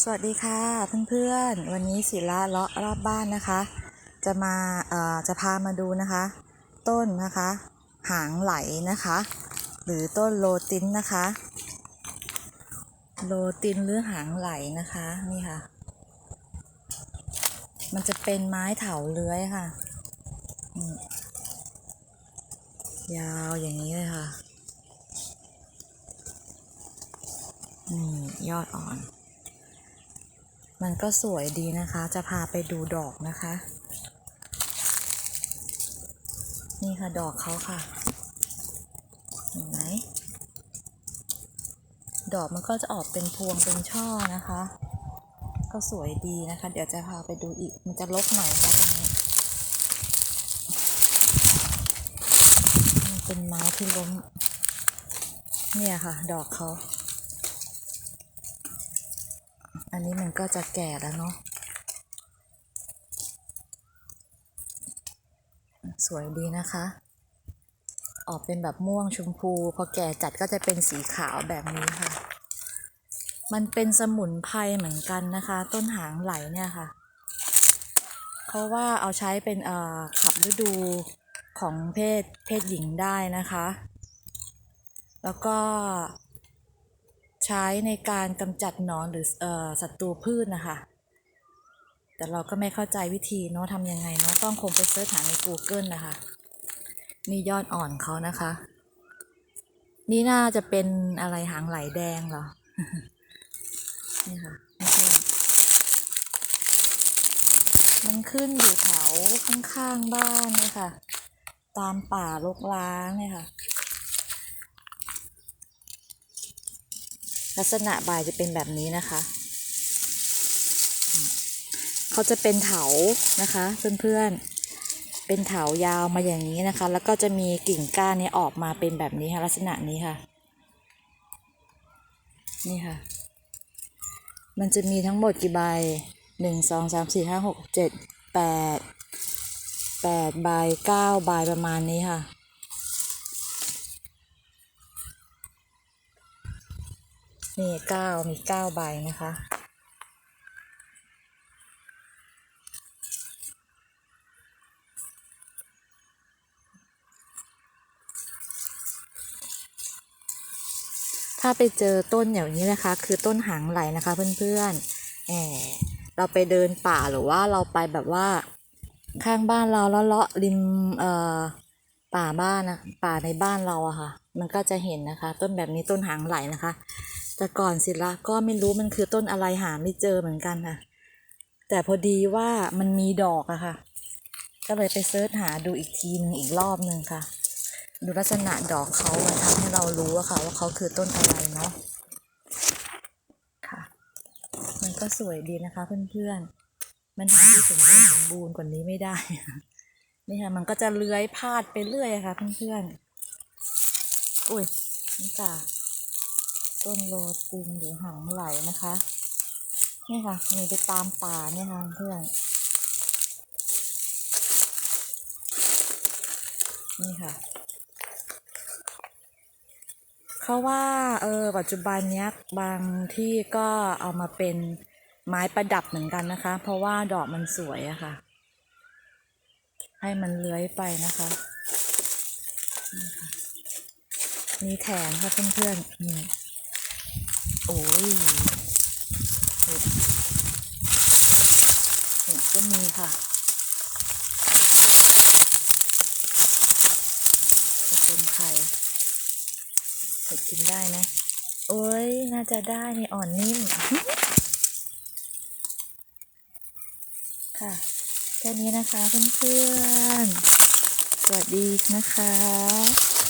สวัสดีค่ะเพื่อนๆ วันนี้ศิละเลาะรอบบ้านนะคะ จะมาเอ่อจะพามาดูนะคะ ต้นนะคะ หางไหลนะคะ หรือต้นโลตินนะคะ โลตินหรือหางไหลนะคะนี่ค่ะ มันจะเป็นไม้เถาเลื้อยค่ะ ยาวอย่างนี้เลยค่ะนี่ยอดอ่อน มันก็สวยดีนะคะ จะพาไปดูดอกนะคะ นี่ค่ะดอกเขาค่ะ เห็นไหม ดอกมันก็จะออกเป็นพวงเป็นช่อนะคะ ก็สวยดีนะคะ เดี๋ยวจะพาไปดูอีก มันจะลกหน่อยค่ะตรงนี้ มันเป็นไม้ที่ล้ม เนี่ยค่ะ ดอกเขา อันนี้มันก็จะแก่แล้วเนาะ สวยดีนะคะ ออกเป็นแบบม่วงชมพู พอแก่จัดก็จะเป็นสีขาวแบบนี้ค่ะ มันเป็นสมุนไพรเหมือนกันนะคะ ต้นหางไหลเนี่ยค่ะ เพราะว่าเอาใช้เป็นขับฤดูของเพศเพศหญิงได้นะคะ แล้วก็ ใช้ในการกำจัดหนอนหรือเอ่อศัตรูพืชนะคะ แต่เราก็ไม่เข้าใจวิธีเนาะทำยังไงเนาะต้องคงไปเสิร์ชหาใน Google นะคะ นี่ยอดอ่อนเขานะคะ นี่น่าจะเป็นอะไรหางไหลแดงเหรอ นี่ค่ะมันขึ้นอยู่แถวข้างๆบ้านเนี่ยค่ะ ตามป่ารกร้างเนี่ยค่ะ ลักษณะใบจะเป็นแบบนี้นะคะ เขาจะเป็นเถานะคะเพื่อนๆ เป็นเถายาวมาอย่างนี้นะคะ แล้วก็จะมีกิ่งก้านเนี้ออกมาเป็นแบบนี้ค่ะลักษณะนี้ค่ะ นี่ค่ะ มันจะมีทั้งหมดกี่ใบหนึ่งสองสามสี่ห้าหกเจ็ดแปดแปดใบเก้าใบประมาณนี้ค่ะ นี่เก้ามีเก้าใบนะคะ ถ้าไปเจอต้นอย่างนี้นะคะ คือต้นหางไหลนะคะเพื่อนๆแหมเราไปเดินป่าหรือว่าเราไปแบบว่าข้างบ้านเราแล้วเลาะริมเอ่อป่าบ้านนะป่าในบ้านเราอะค่ะ มันก็จะเห็นนะคะ ต้นแบบนี้ต้นหางไหลนะคะ แต่ก่อนศิละก็ไม่รู้มันคือต้นอะไรหาไม่เจอเหมือนกันค่ะ แต่พอดีว่ามันมีดอกอะค่ะ ก็เลยไปเซิร์ชหาดูอีกทีหนึงอีกรอบหนึ่งค่ะ ดูลักษณะดอกเขามันทำให้เรารู้อะค่ะ ว่าเขาคือต้นอะไรเนาะค่ะ มันก็สวยดีนะคะเพื่อนๆ มันหาที่สมบูรณ์สมบูรณ์กว่านี้ไม่ได้นี่ค่ะ มันก็จะเลื้อยพาดไปเรื่อยค่ะเพื่อนๆ อุ้ยนี่จ้ะ ต้นโรตินหรือหางไหลนะคะ นี่ค่ะ มีไปตามป่าเนี่ยค่ะเพื่อน นี่ค่ะ เขาว่าเออปัจจุบันเนี้ยบางที่ก็เอามาเป็นไม้ประดับเหมือนกันนะคะ เพราะว่าดอกมันสวยอะค่ะ ให้มันเลื้อยไปนะคะนี่ค่ะมีแถมค่ะเพื่อนๆนี่ โอ้ยเห็ดเห็ดก็มีค่ะจะเป็นไข่เห็ดกินได้ไหมโอ้ยน่าจะได้นี่อ่อนนิ่มค่ะ แค่นี้นะคะเพื่อนๆ สวัสดีนะคะ